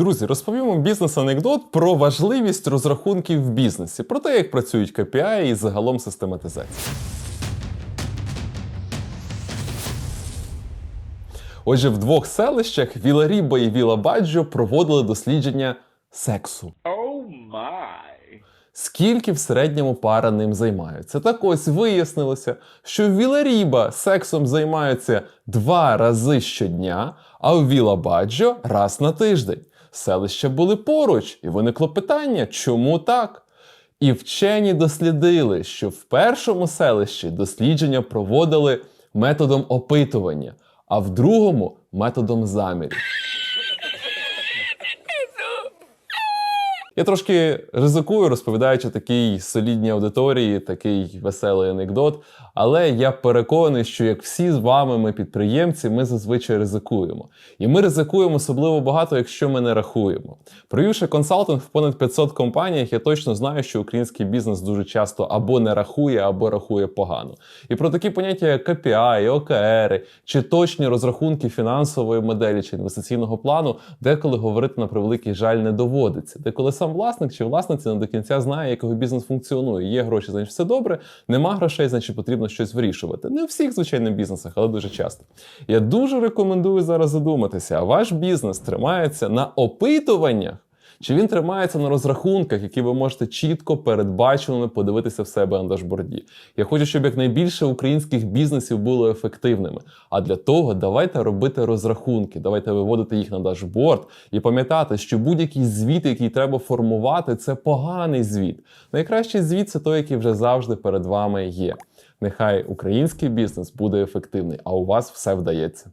Друзі, розповімо бізнес-анекдот про важливість розрахунків в бізнесі, про те, як працюють KPI і загалом систематизація. Отже, в двох селищах Віларіба і Вілабаджо проводили дослідження сексу. Oh my. Скільки в середньому пара ним займаються? Так ось вияснилося, що в Віларіба сексом займаються два рази щодня, а у Вілабаджо раз на тиждень. Селища були поруч, і виникло питання, чому так? І вчені дослідили, що в першому селищі дослідження проводили методом опитування, а в другому методом замірів. Я трошки ризикую, розповідаючи такій солідній аудиторії, такий веселий анекдот. Але я переконаний, що як всі з вами, ми підприємці, ми зазвичай ризикуємо. І ми ризикуємо особливо багато, якщо ми не рахуємо. Провівши консалтинг в понад 500 компаніях, я точно знаю, що український бізнес дуже часто або не рахує, або рахує погано. І про такі поняття, як KPI, ОКР, чи точні розрахунки фінансової моделі чи інвестиційного плану, деколи говорити на превеликий жаль не доводиться. Деколи сам власник чи власниця не до кінця знає, як його бізнес функціонує. Є гроші, значить все добре. Нема грошей, значить потрібно щось вирішувати. Не у всіх звичайних бізнесах, але дуже часто. Я дуже рекомендую зараз задуматися, ваш бізнес тримається на опитуваннях. Чи він тримається на розрахунках, які ви можете чітко передбаченими подивитися в себе на дашборді? Я хочу, щоб якнайбільше українських бізнесів було ефективними. А для того давайте робити розрахунки, давайте виводити їх на дашборд і пам'ятати, що будь-який звіт, який треба формувати, це поганий звіт. Найкращий звіт це той, який вже завжди перед вами є. Нехай український бізнес буде ефективний, а у вас все вдається.